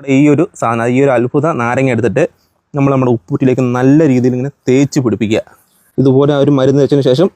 നമ്മുടെ ഈ ഒരു സാധനം ഈ ഒരു അത്ഭുത നാരങ്ങ എടുത്തിട്ട് നമ്മൾ നമ്മുടെ ഉപ്പൂറ്റിലേക്ക് നല്ല രീതിയിൽ ഇങ്ങനെ തേച്ച് പിടിപ്പിക്കുക. ഇതുപോലെ ആ ഒരു മരുന്ന് വെച്ചതിന് ശേഷം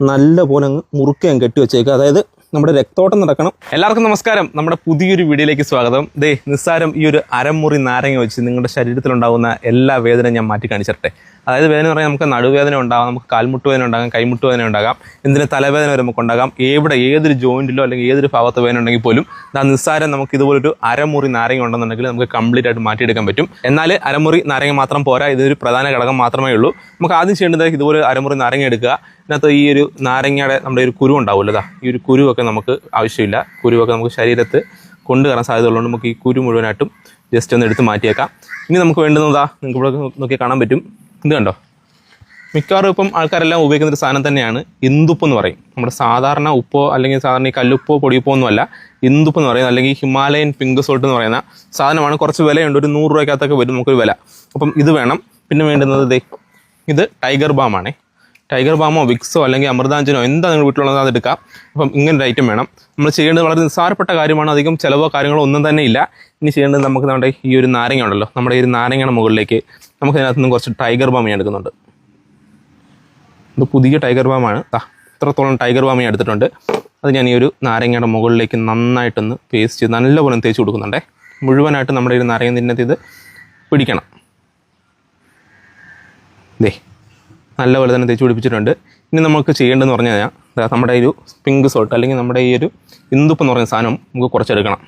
നല്ല പോലെ അങ്ങ് മുറുക്കയും കെട്ടി വെച്ചേക്കുക. അതായത് നമ്മുടെ രക്തോട്ടം നടക്കണം. എല്ലാവർക്കും നമസ്കാരം. നമ്മുടെ പുതിയൊരു വീഡിയോയിലേക്ക് സ്വാഗതം. ദേ നിസ്സാരം ഈ ഒരു അരമുറി നാരങ്ങ വെച്ച് നിങ്ങളുടെ ശരീരത്തിലുണ്ടാകുന്ന എല്ലാ വേദനയും ഞാൻ മാറ്റി കാണിച്ചിട്ടെ അതായത് വേദന പറയാൻ നമുക്ക് നടുവേദന ഉണ്ടാകാം നമുക്ക് കാൽമുട്ട് വേദന ഉണ്ടാകാം കൈമുട്ട് വേദന ഉണ്ടാകാം എന്തിന് തലവേദന വരെ നമുക്ക് ഉണ്ടാകാം എവിടെ ഏതൊരു ജോയിന്റിലോ അല്ലെങ്കിൽ ഏതൊരു ഭാഗത്ത് വേദന ഉണ്ടെങ്കിൽ പോലും ആ നിസ്സാരം നമുക്ക് ഇതുപോലൊരു അരമുറി നാരങ്ങ ഉണ്ടെന്നുണ്ടെങ്കിൽ നമുക്ക് കംപ്ലീറ്റ് ആയിട്ട് മാറ്റിയെടുക്കാൻ പറ്റും. എന്നാൽ അരമുറി നാരങ്ങ മാത്രം പോരാ ഇതൊരു പ്രധാന ഘടകം മാത്രമേ ഉള്ളൂ. നമുക്ക് ആദ്യം ചെയ്യേണ്ടത് ഇതുപോലെ അരമുറി നാരങ്ങ എടുക്കുക. ഇതിനകത്ത് ഈ ഒരു നാരങ്ങയുടെ നമ്മുടെ ഒരു കുരു ഉണ്ടാവുമല്ലോ ഈ ഒരു കുരുവൊക്കെ നമുക്ക് ആവശ്യമില്ല. കുരുവൊക്കെ നമുക്ക് ശരീരത്ത് കൊണ്ടുകയറാൻ സാധ്യതയുള്ളതുകൊണ്ട് നമുക്ക് ഈ കുരു മുഴുവനായിട്ടും ജസ്റ്റ് ഒന്ന് എടുത്ത് മാറ്റിയേക്കാം. ഇനി നമുക്ക് വേണ്ടുന്നതാ നിങ്ങൾക്ക് ഇവിടെ നോക്കി കാണാൻ പറ്റും. ഇത് കണ്ടോ? മിക്കവാറും ഇപ്പം ആൾക്കാരെല്ലാം ഉപയോഗിക്കുന്ന ഒരു സാധനം തന്നെയാണ് ഇന്ദുപ്പ് എന്ന് പറയും. നമ്മുടെ സാധാരണ ഉപ്പോ അല്ലെങ്കിൽ സാധാരണ ഈ കല്ലുപ്പോ പൊടിയുപ്പോ ഒന്നുമല്ല ഇന്ദുപ്പ് എന്ന് പറയുന്നത് അല്ലെങ്കിൽ ഹിമാലയൻ പിങ്ക് സോൾട്ട് എന്ന് പറയുന്ന സാധനമാണ്. കുറച്ച് വിലയുണ്ട്. ഒരു നൂറ് രൂപയ്ക്കകത്തൊക്കെ വരും നമുക്കൊരു വില. അപ്പം ഇത് വേണം. പിന്നെ വേണ്ടുന്നത് ഇതേ ഇത് ടൈഗർ ബാം ആണേ. ടൈഗർ ബാമോ വിക്സോ അല്ലെങ്കിൽ അമൃതാഞ്ജനോ എന്താ നിങ്ങൾ വീട്ടിലുള്ളത് അത് എടുക്കാം. അപ്പം ഇങ്ങനെ ഒരു ഐറ്റം വേണം. നമ്മൾ ചെയ്യേണ്ടത് വളരെ നിസ്സാരപ്പെട്ട കാര്യമാണ്. അധികം ചിലവോ കാര്യങ്ങളോ ഒന്നും തന്നെ ഇല്ല. ഇനി ചെയ്യേണ്ടത് നമുക്ക് നമ്മുടെ ഈ ഒരു നാരങ്ങ ഉണ്ടല്ലോ. നമ്മുടെ ഈ ഒരു നാരങ്ങയുടെ മുകളിലേക്ക് നമുക്ക് ഇതിനകത്ത് നിന്ന് കുറച്ച് ടൈഗർ ബാം എടുക്കുന്നുണ്ട്. ഇത് പുതിയ ടൈഗർ ബാമാണ് ഇത്രത്തോളം ടൈഗർ ബാം എടുത്തിട്ടുണ്ട്. അത് ഞാൻ ഈ ഒരു നാരങ്ങയുടെ മുകളിലേക്ക് നന്നായിട്ടൊന്ന് പേസ്റ്റ് ചെയ്ത് നല്ലപോലെ തേച്ച് കൊടുക്കുന്നുണ്ടേ. മുഴുവനായിട്ട് നമ്മുടെ ഒരു നാരങ്ങ തിന്നത്ത് ഇത് പിടിക്കണം. ദേ നല്ലപോലെ തന്നെ തേച്ച് പിടിപ്പിച്ചിട്ടുണ്ട്. ഇനി നമുക്ക് ചെയ്യേണ്ടതെന്ന് പറഞ്ഞു കഴിഞ്ഞാൽ നമ്മുടെ ഒരു പിങ്ക് സോൾട്ട് അല്ലെങ്കിൽ നമ്മുടെ ഈ ഒരു ഇന്ദുപ്പെന്ന് പറയുന്ന സാധനം നമുക്ക് കുറച്ചെടുക്കണം.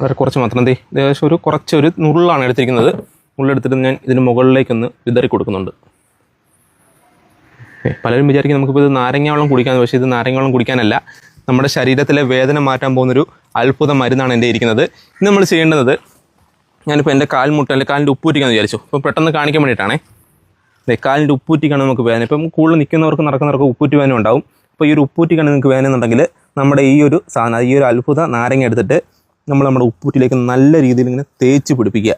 വളരെ കുറച്ച് മാത്രം. ദേ ഏകദേശം ഒരു കുറച്ചൊരു നുള്ളാണ് എടുത്തിരിക്കുന്നത്. നുള്ളെടുത്തിട്ട് ഞാൻ ഇതിന് മുകളിലേക്കൊന്ന് വിതറി കൊടുക്കുന്നുണ്ട്. പലരും വിചാരിക്കും നമുക്കിപ്പോൾ ഇത് നാരങ്ങ വെള്ളം കുടിക്കാമെന്ന് പക്ഷേ ഇത് നാരങ്ങ വെള്ളം കുടിക്കാനല്ല. നമ്മുടെ ശരീരത്തിലെ വേദന മാറ്റാൻ പോകുന്നൊരു അത്ഭുത മരുന്നാണ് എന്റെ ഇരിക്കുന്നത്. ഇന്ന് നമ്മൾ ചെയ്യേണ്ടത് ഞാനിപ്പോൾ എന്റെ കാൽമുട്ട അല്ലെങ്കിൽ കാലിന്റെ ഉപ്പൂറ്റിക്കാന്ന് വിചാരിച്ചു. അപ്പോൾ പെട്ടെന്ന് കാണിക്കാൻ വേണ്ടിയിട്ടാണേ. അതെ കാലിന്റെ ഉപ്പൂറ്റിക്കാണ് നമുക്ക് വേദന. ഇപ്പം കൂടുതൽ നിൽക്കുന്നവർക്ക് നടക്കുന്നവർക്ക് ഉപ്പൂറ്റി വേദന ഉണ്ടാവും. അപ്പോൾ ഈ ഒരു ഉപ്പൂറ്റിക്കാണ് നിങ്ങൾക്ക് വേദന എന്നുണ്ടെങ്കിൽ നമ്മുടെ ഈ ഒരു സാധനം ഈ ഒരു അത്ഭുത നാരങ്ങ എടുത്തിട്ട് നമ്മൾ നമ്മുടെ ഉപ്പൂറ്റിലേക്ക് നല്ല രീതിയിൽ ഇങ്ങനെ തേച്ച് പിടിപ്പിക്കുക.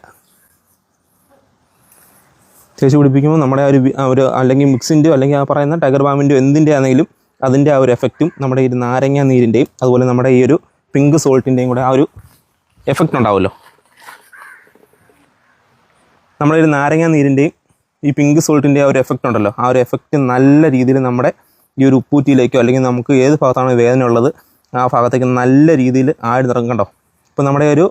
തേച്ച് പിടിപ്പിക്കുമ്പോൾ നമ്മുടെ ഒരു ഒരു അല്ലെങ്കിൽ മിക്സിന്റെയോ അല്ലെങ്കിൽ ആ പറയുന്ന ടൈഗർ ബാമിന്റെയോ എന്തിന്റെ ആണെങ്കിലും അതിന്റെ ആ ഒരു എഫക്റ്റും നമ്മുടെ ഈ നാരങ്ങ നീരിന്റെയും അതുപോലെ നമ്മുടെ ഈ ഒരു പിങ്ക് സോൾട്ടിന്റെയും കൂടെ ആ ഒരു എഫക്റ്റ് ഉണ്ടാവുമല്ലോ. നമ്മുടെ ഒരു നാരങ്ങ നീരിന്റെയും ഈ പിങ്ക് സോൾട്ടിന്റെ ആ ഒരു എഫക്റ്റ് ഉണ്ടല്ലോ. ആ ഒരു എഫക്റ്റ് നല്ല രീതിയിൽ നമ്മുടെ ഈ ഒരു ഉപ്പൂറ്റിയിലേക്കോ അല്ലെങ്കിൽ നമുക്ക് ഏത് ഭാഗത്താണ് വേദന ഉള്ളത് ആ ഭാഗത്തേക്ക് നല്ല രീതിയിൽ ആഴി നിറങ്ങണ്ടോ ഇപ്പോൾ നമ്മുടെ ഒരു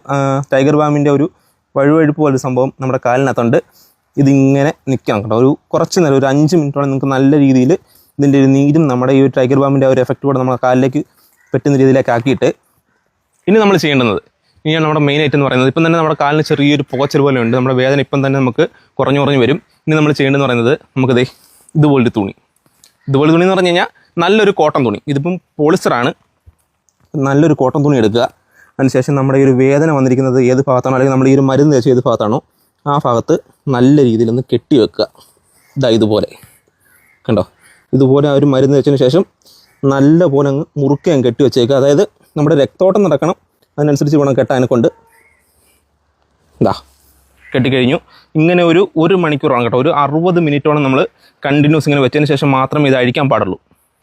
ടൈഗർ ബാമിന്റെ ഒരു വഴുവഴുപ്പ് പോലൊരു സംഭവം നമ്മുടെ കാലിനകത്തുണ്ട്. ഇതിങ്ങനെ നിൽക്കണം കേട്ടോ. ഒരു കുറച്ച് നേരം ഒരു അഞ്ച് മിനിറ്റോളം നിങ്ങൾക്ക് നല്ല രീതിയിൽ ഇതിന്റെ ഒരു നീരും നമ്മുടെ ഈ ഒരു ടൈഗർ ബാമിന്റെ ഒരു എഫക്റ്റ് കൂടെ നമ്മുടെ കാലിലേക്ക് പറ്റുന്ന രീതിയിലേക്ക് ആക്കിയിട്ട് ഇനി നമ്മൾ ചെയ്യേണ്ടുന്നത് ഇനിയാണ് നമ്മുടെ മെയിൻ ആയിട്ട് എന്ന് പറയുന്നത്. ഇപ്പം തന്നെ നമ്മുടെ കാലിന് ചെറിയൊരു പോച്ചൽ പോലെ ഉണ്ട്. നമ്മുടെ വേദന ഇപ്പം തന്നെ നമുക്ക് കുറഞ്ഞു കുറഞ്ഞു വരും. ഇനി നമ്മൾ ചെയ്യേണ്ടതെന്ന് പറയുന്നത് നമുക്ക് ദേ ഇതുപോലൊരു തുണി. ഇതുപോലെ തുണി എന്ന് പറഞ്ഞു കഴിഞ്ഞാൽ നല്ലൊരു കോട്ടൺ തുണി. ഇതിപ്പം പോളിസ്റ്ററാണ് നല്ലൊരു കോട്ടൺ തുണി എടുക്കുക. അതിനുശേഷം നമ്മുടെ ഈ ഒരു വേദന വന്നിരിക്കുന്നത് ഏത് ഭാഗത്താണോ അല്ലെങ്കിൽ നമ്മൾ ഈ ഒരു മരുന്ന് തേച്ച് ഏത് ഭാഗത്താണോ ആ ഭാഗത്ത് നല്ല രീതിയിൽ ഒന്ന് കെട്ടി വെക്കുക. ഇതാ ഇതുപോലെ. കണ്ടോ? ഇതുപോലെ ആ ഒരു മരുന്ന് വെച്ചതിന് ശേഷം നല്ല പോലെ അങ്ങ് മുറുക്കയും കെട്ടി വെച്ചേക്കുക. അതായത് നമ്മുടെ രക്തോട്ടം നടക്കണം. അതിനനുസരിച്ച് വേണം കെട്ടാനെ കൊണ്ട്. ഇതാ കെട്ടിക്കഴിഞ്ഞു. ഇങ്ങനെ ഒരു ഒരു മണിക്കൂറാണ് കേട്ടോ. ഒരു അറുപത് മിനിറ്റോളം നമ്മൾ കണ്ടിന്യൂസ് ഇങ്ങനെ വെച്ചതിന് ശേഷം മാത്രമേ ഇത് അഴിക്കാൻ പാടുള്ളൂ.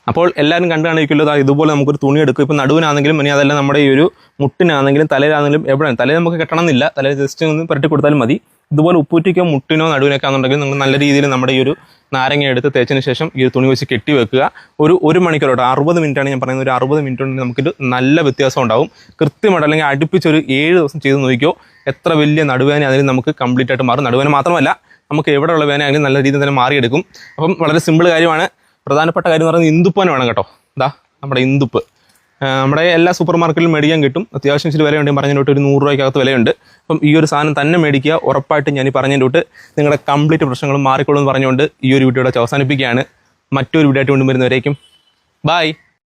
അപ്പോൾ എല്ലാവരും കണ്ടു കാണിക്കുമല്ലോ. ദാ ഇതുപോലെ നമുക്കൊരു തുണി എടുക്കും. ഇപ്പോൾ നടുവിനാണെങ്കിലും ഇനി അതല്ല നമ്മുടെ ഈ ഒരു മുട്ടിനാണെങ്കിലും തലയിലാണെങ്കിലും എവിടെയാണ്? തലയിൽ നമുക്ക് കെട്ടണം എന്നില്ല തലയിൽ ജസ്റ്റ് ഒന്ന് പുരട്ടി കൊടുത്താലും മതി. ഇതുപോലെ ഉപ്പൂറ്റിക്കോ മുട്ടിനോ നടുവിനൊക്കെ ആണെന്നുണ്ടെങ്കിൽ നിങ്ങൾ നല്ല രീതിയിൽ നമ്മുടെ ഈ ഒരു നാരങ്ങ എടുത്ത് തേച്ചതിന് ശേഷം ഈ തുണി വെച്ച് കെട്ടി വെക്കുക. ഒരു ഒരു മണിക്കൂറോട്ട് അറുപത് മിനിറ്റാണ് ഞാൻ പറയുന്നത് ഒരു അറുപത് മിനിറ്റ് കൊണ്ട് നമുക്കൊരു നല്ല വ്യത്യാസം ഉണ്ടാവും. കൃത്യമായിട്ട് അല്ലെങ്കിൽ അടുപ്പിച്ചൊരു ഏഴ് ദിവസം ചെയ്ത് നോക്കിയോ എത്ര വലിയ നടുവേന അതിന് നമുക്ക് കംപ്ലീറ്റ് ആയിട്ട് മാറും. നടുവേന മാത്രമല്ല നമുക്ക് എവിടെയുള്ള വേന ആണെങ്കിലും നല്ല രീതിയിൽ തന്നെ മാറിയെടുക്കും. അപ്പം വളരെ സിമ്പിൾ കാര്യമാണ്. പ്രധാനപ്പെട്ട കാര്യം എന്ന് പറയുന്നത് ഇന്ദുപ്പാൻ വേണം കേട്ടോ. ഇതാ നമ്മുടെ ഇന്ദുപ്പ്. നമ്മുടെ എല്ലാ സൂപ്പർ മാർക്കറ്റിലും മേടിക്കാൻ കിട്ടും. അത്യാവശ്യം ഇച്ചിരി വിലയുണ്ട്. പറഞ്ഞതിന്റെ ഒരു നൂറ് രൂപയ്ക്കകത്ത് വിലയുണ്ട്. അപ്പം ഈ ഒരു സാധനം തന്നെ മേടിക്കുക. ഉറപ്പായിട്ടും ഞാൻ ഈ പറഞ്ഞതിന്റെ തൊട്ട് നിങ്ങളുടെ കംപ്ലീറ്റ് പ്രശ്നങ്ങളും മാറിക്കോളും എന്ന് പറഞ്ഞുകൊണ്ട് ഈ ഒരു വീഡിയോയുടെ അവസാനിപ്പിക്കുകയാണ്. മറ്റൊരു വീഡിയോ ആയിട്ട് കൊണ്ടുവരുന്നവരേക്കും ബായ്